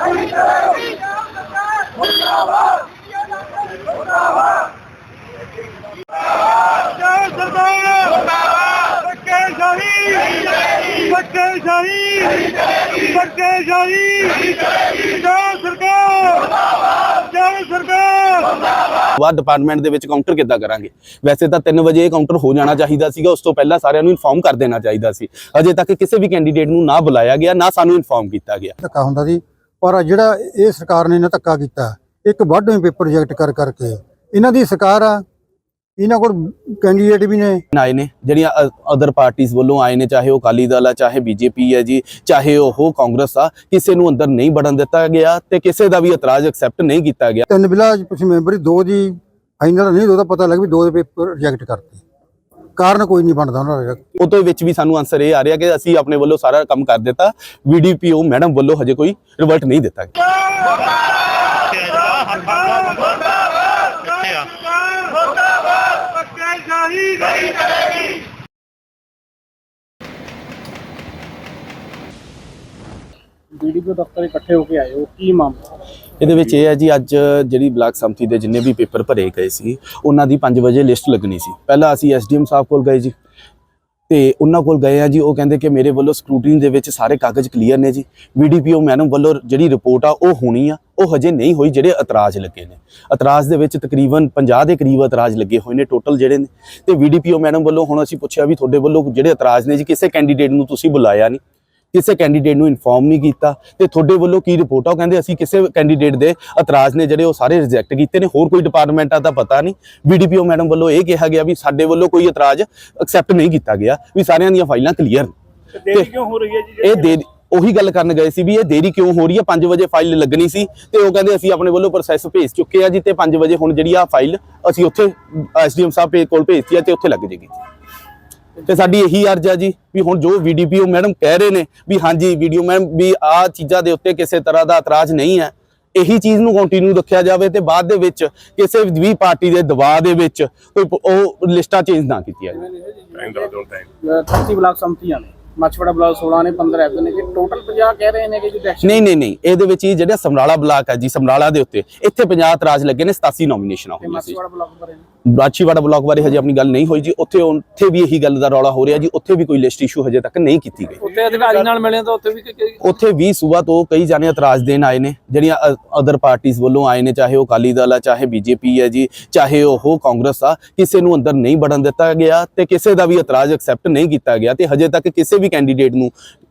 ਸਰਕਾਰ ਜੈ ਬਾਅਦ ਡਿਪਾਰਟਮੈਂਟ ਦੇ ਵਿੱਚ ਕਾਊਂਟਰ ਕਿੱਦਾਂ ਕਰਾਂਗੇ? ਵੈਸੇ ਤਾਂ 3 ਵਜੇ ਇਹ ਕਾਊਂਟਰ ਹੋ ਜਾਣਾ ਚਾਹੀਦਾ ਸੀਗਾ, ਉਸ ਤੋਂ ਪਹਿਲਾਂ ਸਾਰਿਆਂ ਨੂੰ ਇਨਫੋਰਮ ਕਰ ਦੇਣਾ ਚਾਹੀਦਾ ਸੀ। ਅਜੇ ਤੱਕ ਕਿਸੇ ਵੀ ਕੈਂਡੀਡੇਟ ਨੂੰ ਨਾ ਬੁਲਾਇਆ ਗਿਆ, ਨਾ ਸਾਨੂੰ ਇਨਫੋਰਮ ਕੀਤਾ ਗਿਆ। ਧੱਕਾ ਹੁੰਦਾ ਸੀ। ਪਰ ਜਿਹੜਾ ਇਹ ਸਰਕਾਰ ਨੇ ਨਾ ਧੱਕਾ ਕੀਤਾ ਇੱਕ ਵਾਢਵੇਂ ਪੇਪਰ ਰਿਜੈਕਟ ਕਰ ਕਰਕੇ ਇਹਨਾਂ ਦੀ ਸਰਕਾਰ ਆ ਇਹਨਾਂ ਕੋਲ ਕੈਂਡੀਡੇਟ ਵੀ ਨੇ। ਆਏ ਨੇ ਜਿਹੜੀਆਂ ਅਦਰ ਪਾਰਟੀਆਂ ਵੱਲੋਂ ਆਏ ਨੇ ਚਾਹੇ ਉਹ ਅਕਾਲੀ ਦਲ ਆ ਚਾਹੇ ਬੀਜੇਪੀ ਹੈ ਜੀ ਚਾਹੇ ਉਹ ਕਾਂਗਰਸ ਆ ਕਿਸੇ ਨੂੰ ਅੰਦਰ ਨਹੀਂ ਵੜਨ ਦਿੱਤਾ ਗਿਆ ਤੇ ਕਿਸੇ ਦਾ ਵੀ ਇਤਰਾਜ਼ ਐਕਸੈਪਟ ਨਹੀਂ ਕੀਤਾ ਗਿਆ। ਤਿੰਨ ਬਿਲਾ ਤੁਸੀਂ ਮੈਂਬਰੀ ਦੋ ਦੀ ਫਾਈਨਲ ਨਹੀਂ ਦੋ ਦਾ ਪਤਾ ਲੱਗ ਵੀ ਦੋ ਦੇ ਪੇਪਰ ਰਿਜੈਕਟ ਕਰਤੇ। ਕਾਰਨ ਕੋਈ ਨਹੀਂ ਬਣਦਾ ਉਹਨਾਂ ਦਾ ਉਹਦੇ ਵਿੱਚ ਵੀ ਸਾਨੂੰ ਆਨਸਰ ਇਹ ਆ ਰਿਹਾ ਕਿ ਅਸੀਂ ਆਪਣੇ ਵੱਲੋਂ ਸਾਰਾ ਕੰਮ ਕਰ ਦਿੱਤਾ ਵੀਡੀਪੀਓ ਮੈਡਮ ਵੱਲੋਂ ਹਜੇ ਕੋਈ ਰਿਵਰਟ ਨਹੀਂ ਦਿੱਤਾ ਗਿਆ ਬੱਕੇ ਸ਼ਾਹੀ ਨਹੀਂ ਚਲੇਗੀ ਬੀਡੀਪੀ ਦਫ਼ਤਰ ਇਕੱਠੇ ਹੋ ਕੇ ਆਏ ਹੋ, ਕੀ ਮਾਮਲਾ? ਇਹਦੇ ਵਿੱਚ ਇਹ ਹੈ ਜੀ, ਅੱਜ ਜਿਹੜੀ ਬਲਾਕ ਸੰਮਤੀ ਦੇ ਜਿੰਨੇ ਵੀ ਪੇਪਰ ਭਰੇ ਗਏ ਸੀ, ਉਹਨਾਂ ਦੀ 5 ਵਜੇ ਲਿਸਟ ਲੱਗਣੀ ਸੀ। ਪਹਿਲਾਂ ਅਸੀਂ ਐਸਡੀਐਮ ਸਾਹਿਬ ਕੋਲ ਗਏ ਜੀ, ਤੇ ਉਹਨਾਂ ਕੋਲ ਗਏ ਆ ਜੀ, ਉਹ ਕਹਿੰਦੇ ਕਿ ਮੇਰੇ ਵੱਲੋਂ ਸਕਰੂਟਨੀ ਦੇ ਵਿੱਚ ਸਾਰੇ ਕਾਗਜ਼ ਕਲੀਅਰ ਨੇ ਜੀ। ਵੀਡੀਪੀਓ ਮੈਡਮ ਵੱਲੋਂ ਜਿਹੜੀ ਰਿਪੋਰਟ ਆ, ਉਹ ਹੋਣੀ ਆ, ਉਹ ਹਜੇ ਨਹੀਂ ਹੋਈ, ਜਿਹੜੇ ਇਤਰਾਜ਼ ਲੱਗੇ ਨੇ। ਇਤਰਾਜ਼ ਦੇ ਵਿੱਚ ਤਕਰੀਬਨ 50 ਦੇ ਕਰੀਬ ਇਤਰਾਜ਼ ਲੱਗੇ ਹੋਏ ਨੇ ਟੋਟਲ ਜਿਹੜੇ ਨੇ। ਤੇ ਵੀਡੀਪੀਓ ਮੈਡਮ ਵੱਲੋਂ ਹੁਣ ਅਸੀਂ ਪੁੱਛਿਆ ਵੀ ਤੁਹਾਡੇ ਵੱਲੋਂ ਜਿਹੜੇ ਇਤਰਾਜ਼ ਨੇ ਜੀ, ਕਿਸੇ ਕੈਂਡੀਡੇਟ ਨੂੰ ਤੁਸੀਂ ਬੁਲਾਇਆ ਨਹੀਂ। ਕਿਸੇ ਕੈਂਡੀਡੇਟ ਨੂੰ ਇਨਫੋਰਮ ਨਹੀਂ ਕੀਤਾ ਤੇ ਤੁਹਾਡੇ ਵੱਲੋਂ ਕੀ ਰਿਪੋਰਟ ਆ? ਉਹ ਕਹਿੰਦੇ ਅਸੀਂ ਕਿਸੇ ਕੈਂਡੀਡੇਟ ਦੇ ਇਤਰਾਜ਼ ਨੇ ਜਿਹੜੇ ਉਹ ਸਾਰੇ ਰਿਜੈਕਟ ਕੀਤੇ ਨੇ। ਹੋਰ ਕੋਈ ਡਿਪਾਰਟਮੈਂਟਾਂ ਦਾ ਪਤਾ ਨਹੀਂ। ਬੀਡੀਪੀਓ ਮੈਡਮ ਵੱਲੋਂ ਇਹ ਕਿਹਾ ਗਿਆ ਵੀ ਸਾਡੇ ਵੱਲੋਂ ਕੋਈ ਇਤਰਾਜ਼ ਐਕਸੈਪਟ ਨਹੀਂ ਕੀਤਾ ਗਿਆ ਵੀ ਸਾਰਿਆਂ ਦੀਆਂ ਫਾਈਲਾਂ ਕਲੀਅਰ ਨੇ। ਦੇਰੀ ਕਿਉਂ ਹੋ ਰਹੀ ਹੈ ਜੀ ਇਹ ਦੇਰੀ ਉਹੀ ਗੱਲ ਕਰਨ ਗਏ ਸੀ ਵੀ ਇਹ ਦੇਰੀ ਕਿਉਂ ਹੋ ਰਹੀ ਹੈ? 5 ਵਜੇ ਫਾਈਲ ਲੱਗਣੀ ਸੀ ਤੇ ਉਹ ਕਹਿੰਦੇ ਅਸੀਂ ਆਪਣੇ ਵੱਲੋਂ ਪ੍ਰੋਸੈਸ ਭੇਜ ਚੁੱਕੇ ਆ ਜੀ ਤੇ 5 ਵਜੇ ਹੁਣ ਜਿਹੜੀ ਆ ਫਾਈਲ ਅਸੀਂ ਉੱਥੇ ਐਸਡੀਐਮ ਸਾਹਿਬ ਕੋਲ ਭੇਜਤੀ ਆ ਤੇ ਉੱਥੇ ਲੱਗ ਜੇਗੀ ਤੇ ਸਾਡੀ ਇਹੀ ਅਰਜ਼ ਆ ਜੀ ਵੀ ਹੁਣ ਜੋ ਵੀਡੀਪੀਓ ਮੈਡਮ ਕਹਿ ਰਹੇ ਨੇ ਵੀ ਹਾਂਜੀ ਵੀਡੀਓ ਮੈਡਮ ਵੀ ਆ ਚੀਜ਼ਾਂ ਦੇ ਉੱਤੇ ਕਿਸੇ ਤਰ੍ਹਾਂ ਦਾ ਇਤਰਾਜ਼ ਨਹੀਂ ਹੈ। ਇਹੀ ਚੀਜ਼ ਨੂੰ ਕੰਟੀਨਿਊ ਰੱਖਿਆ ਜਾਵੇ ਤੇ ਬਾਅਦ ਦੇ ਵਿੱਚ ਕਿਸੇ ਵੀ ਪਾਰਟੀ ਦੇ ਦਬਾਅ ਦੇ ਵਿੱਚ ਕੋਈ ਉਹ ਲਿਸਟਾਂ ਚੇਂਜ ਨਾ ਕੀਤੀਆਂ ਜਾਣ। 30 ਬਲਾਕ ਸੰਮਤੀਆਂ ਨੇ। ਮਛਵੜਾ ਬਲਾਕ 16 ਨੇ 15 ਐਫ ਨੇ। ਕਿ ਟੋਟਲ 50 ਕਹਿ ਰਹੇ ਨੇ ਕਿ ਜੀ ਨਹੀਂ ਨਹੀਂ ਨਹੀਂ। ਇਹਦੇ ਵਿੱਚ ਹੀ ਜਿਹੜਾ ਸਮਰਾਲਾ ਬਲਾਕ ਹੈ ਜੀ ਸਮਰਾਲਾ ਦੇ ਉੱਤੇ ਇੱਥੇ 50 ਇਤਰਾਜ਼ ਲੱਗੇ ਨੇ 87 ਨੋਮੀਨੇਸ਼ਨਾਂ ਤੇ ਹੋਈਆਂ ਸੀ। ਮਛਵੜਾ ਬਲਾਕ ਬਾਰੇ। ਬਾਛੀਵਾੜਾ ਬਲਾਕ ਬਾਰੇ ਹਜੇ ਆਪਣੀ ਗੱਲ ਨਹੀਂ ਹੋਈ ਜੀ। ਉੱਥੇ ਉੱਥੇ ਵੀ ਇਹੀ ਗੱਲ ਦਾ ਰੌਲਾ ਹੋ ਰਿਹਾ ਜੀ। ਉੱਥੇ ਵੀ ਕੋਈ ਲਿਸਟ ਇਸ਼ੂ ਹਜੇ ਤੱਕ ਨਹੀਂ ਕੀਤੀ ਗਈ। ਉੱਤੇ ਅਧਿਕਾਰੀ ਨਾਲ ਮਿਲੇ ਤਾਂ ਉੱਥੇ ਵੀ ਕਿ- ਕਿ- ਉੱਥੇ ਵੀ ਸੂਬਾ ਤੋਂ ਕਈ ਜਾਣੇ ਇਤਰਾਜ਼ ਦੇਣ ਆਏ ਨੇ। ਜਿਹੜੀਆਂ ਅਦਰ ਪਾਰਟੀਆਂ ਵੱਲੋਂ ਆਏ ਨੇ ਚਾਹੇ ਉਹ ਅਕਾਲੀ ਦਲ ਆ ਚਾਹੇ ਬੀਜੇਪੀ ਹੈ ਜੀ ਚਾਹੇ ਉਹ ਕਾਂਗਰਸ ਆ ਕਿਸੇ ਨੂੰ ਅੰਦਰ ਨਹੀਂ ਵੜਨ ਦਿੱਤਾ ਗਿਆ ਤੇ ਕਿਸੇ ਦਾ ਵੀ ਇਤਰਾਜ਼ ਐਕਸੈਪਟ ਨਹੀਂ ਕੀਤਾ ਗਿਆ ਤੇ ਹਜੇ ਤੱਕ ਕਿਸੇ ਵੀ ਕੈਂਡੀਡੇਟ ਨੂੰ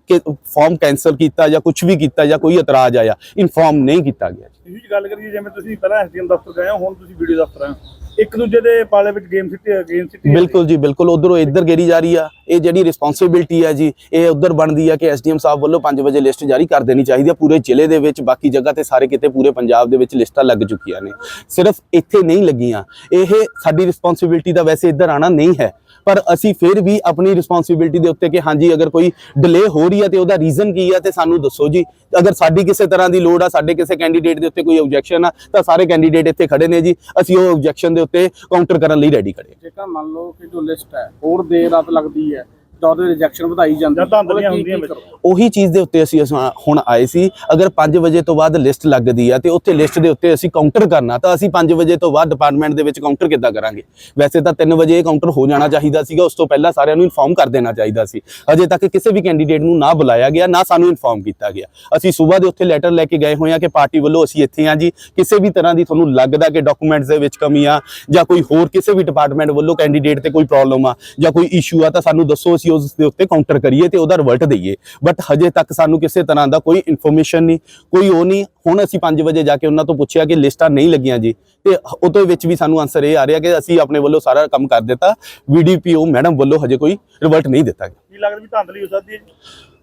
ਕਿ ਫਾਰਮ ਕੈਨਸਲ ਕੀਤਾ ਜਾਂ ਕੁਝ ਵੀ ਕੀਤਾ ਜਾਂ ਕੋਈ ਇਤਰਾਜ਼ ਆਇਆ ਇਨਫੋਰਮ ਨਹੀਂ ਕੀਤਾ ਗਿਆ ਤੁਸੀਂ ਗੱਲ ਕਰੀਏ ਜਿਵੇਂ ਤੁਸੀਂ ਪਹਿਲਾਂ ਐਸਡੀਐਮ ਦਫ਼ਤਰ ਗਏ ਹੋ ਹੁਣ ਤੁਸੀਂ ਵੀਡੀਓ ਦਫ਼ਤਰ ਆਏ ਹੋ। ਇੱਕ ਦੂਜੇ ਦੇ ਪਾਲੇ ਵਿੱਚ ਗੇਮ ਸਿੱਟੀ ਗੇਮ ਸਿੱਟੀ ਬਿਲਕੁਲ ਜੀ, ਬਿਲਕੁਲ। ਉਧਰੋਂ ਇੱਧਰ ਗੇਰੀ ਜਾ ਰਹੀ ਆ। ਇਹ ਜਿਹੜੀ ਰਿਸਪੌਂਸਿਬਿਲਟੀ ਆ ਜੀ, ਇਹ ਉਧਰ ਬਣਦੀ ਆ ਕਿ ਐਸਡੀਐਮ ਸਾਹਿਬ ਵੱਲੋਂ 5 ਵਜੇ ਲਿਸਟ ਜਾਰੀ ਕਰ ਦੇਣੀ ਚਾਹੀਦੀ ਆ। ਪੂਰੇ ਜ਼ਿਲ੍ਹੇ ਦੇ ਵਿੱਚ, ਬਾਕੀ ਜਗ੍ਹਾ ਤੇ ਸਾਰੇ ਕਿਤੇ ਪੂਰੇ ਪੰਜਾਬ ਦੇ ਵਿੱਚ ਲਿਸਟਾਂ ਲੱਗ ਚੁੱਕੀਆਂ ਨੇ। ਸਿਰਫ ਇੱਥੇ ਨਹੀਂ ਲੱਗੀਆਂ। ਇਹ ਸਾਡੀ ਰਿਸਪੌਂਸਿਬਿਲਟੀ ਦਾ ਵੈਸੇ ਇੱਧਰ ਆਣਾ ਨਹੀਂ ਹੈ। ਪਰ ਅਸੀਂ ਫਿਰ ਵੀ ਆਪਣੀ ਰਿਸਪੌਂਸਿਬਿਲਟੀ ਦੇ ਉੱਤੇ ਕਿ ਹਾਂਜੀ, ਅਗਰ ਕੋਈ ਡਿਲੇ ਹੋ ਰਹੀ ਹੈ ਤੇ ਉਹਦਾ ਰੀਜ਼ਨ ਕੀ ਹੈ ਤੇ ਸਾਨੂੰ ਦੱਸੋ ਜੀ। ਅਗਰ ਸਾਡੀ ਕਿਸੇ ਤਰ੍ਹਾਂ ਦੀ ਲੋੜ ਆ, ਸਾਡੇ ਕਿਸੇ ਕੈਂਡੀਡੇਟ ਦੇ ਉੱਤੇ ਕੋਈ ਆਬਜੈਕਸ਼ਨ ਆ, ਤਾਂ ਸਾਰੇ ਕੈਂਡੀਡੇਟ ਇੱਥੇ ਖੜੇ ਨੇ ਜੀ। ਅਸੀਂ ਉਹ ਆਬਜੈਕਸ਼ਨ ਦੇ ਉੱਤੇ ਕਾਊਂਟਰ ਕਰਨ ਲਈ ਰੈਡੀ ਖੜੇ ਹਾਂ। ਜੇਕਰ ਮੰਨ ਲਓ ਕਿ ਜੋ ਲਿਸਟ ਹੈ, ਹੋਰ ਦੇਰ ਰਾਤ ਲੱਗਦੀ ਹੈ ਰਿਜੈਕਸ਼ਨ ਵਧਾਈ ਜਾਂਦੀ ਧਾਂਦਲੀਆਂ ਹੁੰਦੀਆਂ ਵਿੱਚ। ਉਹੀ ਚੀਜ਼ ਦੇ ਉੱਤੇ ਅਸੀਂ ਹੁਣ ਆਏ ਸੀ। ਅਗਰ 5 ਵਜੇ ਤੋਂ ਬਾਅਦ ਲਿਸਟ ਲੱਗਦੀ ਆ ਤੇ ਉੱਥੇ ਲਿਸਟ ਦੇ ਉੱਤੇ ਅਸੀਂ ਕਾਊਂਟਰ ਕਰਨਾ ਤਾਂ ਅਸੀਂ 5 ਵਜੇ ਤੋਂ ਬਾਅਦ ਡਿਪਾਰਟਮੈਂਟ ਦੇ ਵਿੱਚ ਕਾਊਂਟਰ ਕਿੱਦਾਂ ਕਰਾਂਗੇ? ਵੈਸੇ ਤਾਂ 3 ਵਜੇ ਇਹ ਕਾਊਂਟਰ ਹੋ ਜਾਣਾ ਚਾਹੀਦਾ ਸੀਗਾ ਉਸ ਤੋਂ ਪਹਿਲਾਂ ਸਾਰਿਆਂ ਨੂੰ ਇਨਫੋਰਮ ਕਰ ਦੇਣਾ ਚਾਹੀਦਾ ਸੀ। ਅਜੇ ਤੱਕ ਕਿਸੇ ਵੀ ਕੈਂਡੀਡੇਟ ਨੂੰ ਨਾ ਬੁਲਾਇਆ ਗਿਆ ਨਾ ਸਾਨੂੰ ਇਨਫੋਰਮ ਕੀਤਾ ਗਿਆ। ਅਸੀਂ ਸਵੇਰ ਦੇ ਉੱਥੇ ਲੈਟਰ ਲੈ ਕੇ ਗਏ ਹੋਏ ਆ ਕਿ ਪਾਰਟੀ ਵੱਲੋਂ ਅਸੀਂ ਇੱਥੇ ਆ ਜੀ। ਕਿਸੇ ਵੀ ਤਰ੍ਹਾਂ ਦੀ ਤੁਹਾਨੂੰ ਲੱਗਦਾ ਕਿ ਡਾਕੂਮੈਂਟਸ ਦੇ ਵਿੱਚ ਕਮੀ ਆ ਜਾਂ ਕੋਈ ਹੋਰ ਕਿਸੇ ਵੀ ਡਿਪਾਰਟਮੈਂਟ ਵੱਲੋਂ ਕੈਂਡੀਡੇਟ ਤੇ ਕੋਈ ਪ੍ਰੋਬਲਮ ਆ ਜਾਂ ਕੋਈ ਇਸ਼ੂ ਆ ਤਾਂ ਸਾਨੂੰ ਦੱਸੋ ਅਸੀਂ ਉਸ ਦੇ ਉੱਤੇ ਕਾਊਂਟਰ ਕਰੀਏ ਤੇ ਉਹਦਾ ਰਿਵਰਟ ਦਈਏ। ਬਟ ਹਜੇ ਤੱਕ ਸਾਨੂੰ ਕਿਸੇ ਤਰ੍ਹਾਂ ਦਾ ਕੋਈ ਇਨਫੋਰਮੇਸ਼ਨ ਨਹੀਂ ਕੋਈ ਉਹ ਨਹੀਂ। ਹੁਣ ਅਸੀਂ 5 ਵਜੇ ਜਾ ਕੇ ਉਹਨਾਂ ਤੋਂ ਪੁੱਛਿਆ ਕਿ ਲਿਸਟਾਂ ਨਹੀਂ ਲੱਗੀਆਂ ਜੀ। ਤੇ ਉਹਦੇ ਵਿੱਚ ਵੀ ਸਾਨੂੰ ਆਨਸਰ ਇਹ ਆ ਰਿਹਾ ਕਿ ਅਸੀਂ ਆਪਣੇ ਵੱਲੋਂ ਸਾਰਾ ਕੰਮ ਕਰ ਦਿੱਤਾ। ਵੀਡੀਪੀਓ ਮੈਡਮ ਵੱਲੋਂ ਹਜੇ ਕੋਈ ਰਿਵਰਟ ਨਹੀਂ ਦਿੱਤਾ ਗਿਆ। ਕੀ ਲੱਗਦਾ ਵੀ ਧਾਂਦਲੀ ਹੋ ਸਕਦੀ ਹੈ ਜੀ?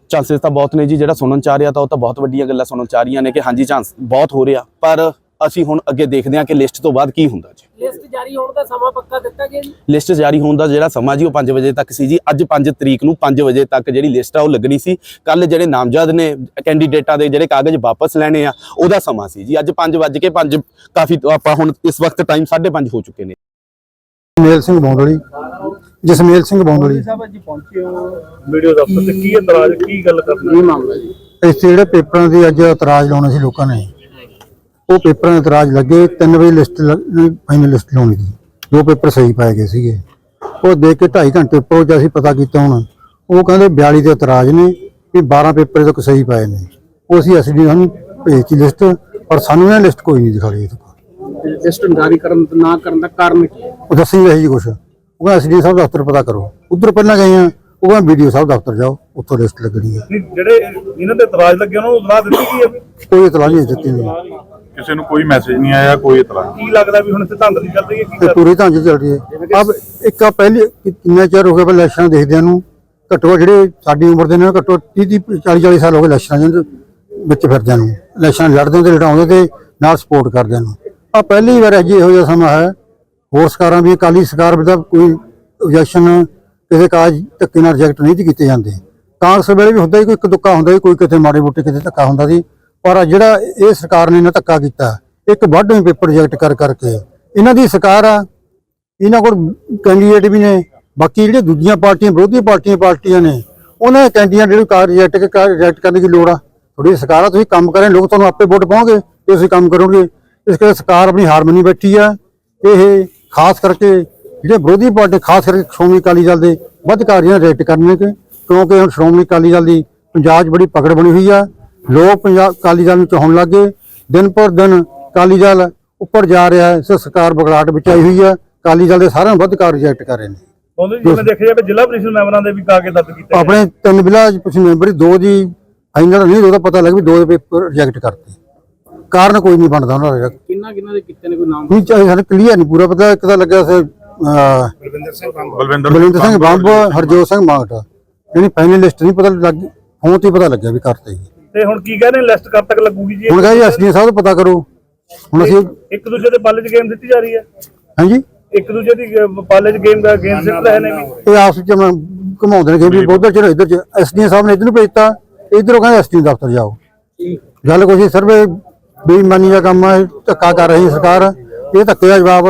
ਚਾਂਸਸ ਤਾਂ ਬਹੁਤ ਨੇ ਜੀ। ਜਿਹੜਾ ਸੁਣਨ ਚ ਆ ਰਿਹਾ ਤਾਂ ਉਹ ਤਾਂ ਬਹੁਤ ਵੱਡੀਆਂ ਗੱਲਾਂ ਸੁਣਨ ਚ ਆ ਰਹੀਆਂ ਨੇ ਕਿ ਹਾਂਜੀ ਚਾਂਸ ਬਹੁਤ ਹੋ ਰਿਹਾ। ਪਰ ਅਸੀਂ ਹੁਣ ਅੱਗੇ ਦੇਖਦੇ ਹਾਂ ਕਿ ਲਿਸਟ ਤੋਂ ਬਾਅਦ ਕੀ ਹੁੰਦਾ ਜੀ। ਲਿਸਟ ਜਾਰੀ ਹੋਣ ਦਾ ਸਮਾਂ ਪੱਕਾ ਦਿੱਤਾ ਗਿਆ ਜੀ? ਲਿਸਟ ਜਾਰੀ ਹੋਣ ਦਾ ਜਿਹੜਾ ਸਮਾਂ ਜੀ ਉਹ 5 ਵਜੇ ਤੱਕ ਸੀ ਜੀ। ਅੱਜ 5 ਤਰੀਕ ਨੂੰ 5 ਵਜੇ ਤੱਕ ਜਿਹੜੀ ਲਿਸਟ ਆ ਉਹ ਲੱਗਣੀ ਸੀ। ਕੱਲ ਜਿਹੜੇ ਨਾਮਜ਼ਦ ਨੇ ਕੈਂਡੀਡੇਟਾਂ ਦੇ ਜਿਹੜੇ ਕਾਗਜ਼ ਵਾਪਸ ਲੈਣੇ ਆ ਉਹਦਾ ਸਮਾਂ ਸੀ ਜੀ। ਅੱਜ 5 ਵਜੇ ਕੇ 5 ਕਾਫੀ ਆਪਾਂ ਹੁਣ ਇਸ ਵਕਤ ਟਾਈਮ 5:30 ਹੋ ਚੁੱਕੇ ਨੇ। ਮੇਲ ਸਿੰਘ ਬੌਂਦਲੀ। ਜਸਮੇਲ ਸਿੰਘ ਬੌਂਦਲੀ। ਸਾਹਿਬ ਜੀ ਪਹੁੰਚੇ ਹੋ ਵੀਡੀਓ ਦਫ਼ਤਰ ਤੇ। ਕੀ ਇਤਰਾਜ਼ ਕੀ ਗੱਲ ਕਰਨੀ? ਕੀ ਮਾਮਲਾ ਜੀ। ਇਸ ਤੇ ਜਿਹੜੇ ਪੇਪਰਾਂ ਦੀ ਅੱਜ ਇਤਰਾਜ਼ ਲਾਉਣੇ ਸੀ ਲੋਕਾਂ ਨੇ। ਉਹ ਪੇਪਰਾਂ ਦੇ ਇਤਰਾਜ਼ ਲੱਗੇ 3 ਵਜੇ ਲਿਸਟ ਫਾਈਨਲ ਲਿਸਟ ਲਾਉਣੀ ਸੀ ਜੋ ਪੇਪਰ ਸਹੀ ਪਾਏ ਗਏ ਸੀਗੇ। ਉਹ ਦੇਖ ਕੇ 2.5 ਘੰਟੇ ਉੱਪਰ ਜੇ ਅਸੀਂ ਪਤਾ ਕੀਤਾ ਹੁਣ। ਉਹ ਕਹਿੰਦੇ 42 ਦੇ ਇਤਰਾਜ਼ ਨੇ ਵੀ 12 ਪੇਪਰ ਤੱਕ ਸਹੀ ਪਾਏ ਨੇ। ਉਹ ਅਸੀਂ ਐਸਡੀ ਸਾਨੂੰ ਭੇਜਤੀ ਲਿਸਟ ਪਰ ਸਾਨੂੰ ਇਹ ਲਿਸਟ ਕੋਈ ਨਹੀਂ ਦਿਖਾਈ ਇਹ ਲਿਸਟ ਜਾਰੀ ਕਰਨ ਨਾ ਕਰਨ ਦਾ ਕਾਰਨ ਕੀ ਹੈ? ਉਹ ਦੱਸੀ ਨਹੀਂ ਰਹੀ ਜੀ ਕੁਛ। ਉਹ ਕਹਿੰਦਾ ਐਸਡੀ ਸਾਹਿਬ ਦਫ਼ਤਰ ਪਤਾ ਕਰੋ। ਉਧਰ ਪਹਿਲਾਂ ਗਏ ਆ ਉਹ ਕਹਿੰਦਾ ਵੀਡੀਓ ਸਾਹਿਬ ਦਫ਼ਤਰ ਜਾਓ ਉੱਥੋਂ ਲਿਸਟ ਲੱਗਣੀ ਹੈ। ਜਿਹੜੇ ਇਹਨਾਂ ਦੇ ਇਤਰਾਜ਼ ਲੱਗੇ ਉਹਨਾਂ ਨੂੰ ਇਤਲਾਹ ਦਿੱਤੀ ਗਈ ਹੈ? ਕੋਈ ਇਤਲਾਹ ਨਹੀਂ ਦਿੱਤੀ। ਨਹੀਂ ਕਿਸੇ ਨੂੰ ਕੋਈ ਮੈਸੇਜ ਨਹੀਂ ਆਇਆ ਕੋਈ ਇਤਲਾਹ ਕੀ ਲੱਗਦਾ ਵੀ ਹੁਣ ਇੱਥੇ ਧਾਂਦਲੀ ਚੱਲ ਰਹੀ ਹੈ ਕੀ ਤੇ ਕਰ ਪੂਰੀ ਢੰਗ ਚੱਲ ਰਹੀ ਹੈ। ਅਬ ਇੱਕ ਆ ਪਹਿਲੀ ਕਿੰਨਾ ਚਿਰ ਹੋ ਗਿਆ ਪਹਿਲਾਂ ਇਲੈਕਸ਼ਨ ਦੇਖਦਿਆਂ ਨੂੰ? ਘੱਟੋ ਜਿਹੜੇ ਸਾਡੀ ਉਮਰ ਦੇ ਨੇ ਘੱਟੋ 30 30 40 40 ਸਾਲ ਹੋ ਗਏ ਇਲੈਕਸ਼ਨਾਂ ਦੇ ਵਿੱਚ ਫਿਰਦਿਆਂ ਨੂੰ। ਇਲੈਕਸ਼ਨ ਲੜਦੇ ਤੇ ਲੜਾਉਂਦੇ ਤੇ ਨਾਲ ਸਪੋਰਟ ਕਰਦੇ ਨੂੰ। ਆ ਪਹਿਲੀ ਵਾਰ ਅਜੇ ਇਹੋ ਜਿਹਾ ਸਮਾਂ ਹੈ। ਹੋਰ ਸਰਕਾਰਾਂ ਵੀ ਅਕਾਲੀ ਸਰਕਾਰ ਵੀ ਤਾਂ ਕੋਈ objection ਕਿਸੇ ਕਾਜ ਧੱਕੇ ਨਾਲ ਰਿਜੈਕਟ ਨਹੀਂ ਕੀਤੇ ਜਾਂਦੇ। ਕਾਂਗਰਸ ਵੇਲੇ ਵੀ ਹੁੰਦਾ ਸੀ ਕੋਈ ਇੱਕ ਦੁੱਕਾ ਹੁੰਦਾ ਸੀ ਕੋਈ ਕਿਤੇ ਮਾੜੇ ਮੋਟੇ ਕਿਤੇ ਧੱਕਾ ਹੁੰਦਾ ਸੀ। ਪਰ ਜਿਹੜਾ ਇਹ ਸਰਕਾਰ ਨੇ ਨਾ ਧੱਕਾ ਕੀਤਾ, ਇੱਕ ਵੱਢਵੇਂ ਪੇਪਰ ਰਿਜੈਕਟ ਕਰ ਕਰਕੇ। ਇਹਨਾਂ ਦੀ ਸਰਕਾਰ ਆ, ਇਹਨਾਂ ਕੋਲ ਕੈਂਡੀਡੇਟ ਵੀ ਨੇ, ਬਾਕੀ ਜਿਹੜੀਆਂ ਦੂਜੀਆਂ ਪਾਰਟੀਆਂ, ਵਿਰੋਧੀ ਪਾਰਟੀਆਂ ਪਾਰਟੀਆਂ ਨੇ, ਉਹਨਾਂ ਦੇ ਕੈਂਡੀਡੇਟ ਜਿਹੜੇ ਕਾਰ ਰਿਜੈਕਟ ਕਰ ਰਿਜੈਕਟ ਕਰਨ ਦੀ ਲੋੜ ਆ। ਥੋੜੀ ਸਰਕਾਰ ਆ, ਤੁਸੀਂ ਕੰਮ ਕਰੇ ਲੋਕ ਤੁਹਾਨੂੰ ਆਪੇ ਵੋਟ ਪਾਉਂਗੇ ਤੇ ਤੁਸੀਂ ਕੰਮ ਕਰੋਗੇ। ਇਸ ਕਰਕੇ ਸਰਕਾਰ ਆਪਣੀ ਹਾਰ ਮੰਨੀ ਬੈਠੀ ਆ ਇਹ ਖਾਸ ਕਰਕੇ ਜਿਹੜੇ ਵਿਰੋਧੀ ਪਾਰਟੀ ਖਾਸ ਕਰਕੇ ਸ਼੍ਰੋਮਣੀ ਅਕਾਲੀ ਦਲ ਦੇ ਵੱਧ ਕਾਰਜਾਂ ਰਿਜੈਕਟ ਕਰਨੇ ਕਿਉਂਕਿ ਹੁਣ ਸ਼੍ਰੋਮਣੀ ਅਕਾਲੀ ਦਲ ਦੀ ਪੰਜਾਬ 'ਚ ਬੜੀ ਪਕੜ ਬਣੀ ਹੋਈ ਆ। ਲੋਕ ਪੰਜਾਬ ਅਕਾਲੀ ਦਲ ਨੂੰ ਚਾਹੁਣ ਲੱਗੇ ਦਿਨ ਪਰ ਦਿਨ ਅਕਾਲੀ ਦਲ ਉੱਪਰ ਜਾ ਰਿਹਾ ਹੈ। ਸੋ ਸਰਕਾਰ ਬਗਲਾਟ ਵਿੱਚ ਆਈ ਹੋਈ ਆ ਅਕਾਲੀ ਦਲ ਦੇ ਸਾਰਿਆਂ ਨੂੰ ਵੱਧ ਕਾਰ ਰਿਜੈਕਟ ਕਰ ਰਹੇ ਨੇ। ਉਹਦੇ ਜਿਵੇਂ ਦੇਖਿਆ ਜਾਵੇ ਜ਼ਿਲ੍ਹਾ ਪ੍ਰੀਸ਼ਦ ਮੈਂਬਰਾਂ ਦੇ ਵੀ ਕਾਗਜ਼ ਦਰਜ ਕੀਤੇ। ਆਪਣੇ ਤਿੰਨ ਬਿਲਾ ਤੁਸੀਂ ਮੈਂਬਰ ਦੋ ਦੀ ਫਾਈਨਲ ਨਹੀਂ ਦੋ ਦਾ ਪਤਾ ਲੱਗ ਵੀ ਦੋ ਦੇ ਪੇਪਰ ਰਿਜੈਕਟ ਕਰਤੇ। ਕਾਰਨ ਕੋਈ ਨਹੀਂ ਬਣਦਾ ਉਹਨਾਂ ਦਾ। ਕਿੰਨਾ ਕਿੰਨਾ ਦੇ ਕੀਤੇ ਨੇ ਕੋਈ ਨਾਮ? ਨਹੀਂ ਚਾਹੇ ਸਾਨੂੰ ਕਲੀਅਰ ਨਹੀਂ ਪੂਰਾ ਪਤਾ ਇੱਕ ਤਾਂ ਲੱਗਿਆ ਸੀ ਬਲਵਿੰਦਰ ਬਲਵਿੰਦਰ ਸਿੰਘ ਬੰਬ। ਹਰਜੋਤ ਸਿੰਘ ਯਾਨੀ ਲਿਸਟ ਨਹੀਂ ਪਤਾ ਲੱਗ ਫੋਨ ਤੇ ਹੀ ਪਤਾ ਲੱਗਿਆ ਵੀ ਕਰਤੇ। ਜੀ ਤੇ ਹੁਣ ਕੀ ਕਹਿੰਦੇ ਲਿਸਟ ਕਦ ਤੱਕ ਲੱਗੂਗੀ ਜੀ ਹੁਣ ਕਹਿੰਦੇ ਐਸਡੀ ਸਾਹਿਬ ਤੋਂ ਪਤਾ ਕਰੋ। ਹੁਣ ਅਸੀਂ ਇੱਕ ਦੂਜੇ ਦੇ ਪੱਲੇ 'ਚ ਗੇਮ ਦਿੱਤੀ ਜਾ ਰਹੀ ਹੈ। ਹਾਂਜੀ? ਇੱਕ ਦੂਜੇ ਦੀ ਪੱਲੇ 'ਚ ਗੇਮ ਦਾ ਗੇਮ ਸਿੱਟ ਰਹੇ ਨੇ ਵੀ। ਇਹ ਆਪਸ ਵਿੱਚ ਮੈਂ ਘਮਾਉਂਦੇ ਨੇ ਕਿ ਵੀ ਚਲੋ ਇੱਧਰ ਚ ਐਸਡੀ ਸਾਹਿਬ ਨੇ ਇੱਧਰ ਨੂੰ ਭੇਜਤਾ। ਇਧਰੋਂ ਕਹਿੰਦੇ ਐਸਡੀ ਦਫ਼ਤਰ ਜਾਓ। ਗੱਲ ਕੋਈ ਸਰਵੇ ਬੇਈਮਾਨੀ ਦਾ ਕੰਮ ਹੈ ਧੱਕਾ ਕਰ ਰਹੀ ਸਰਕਾਰ। ਇਹ ਧੱਕੇ ਦਾ ਜਵਾਬ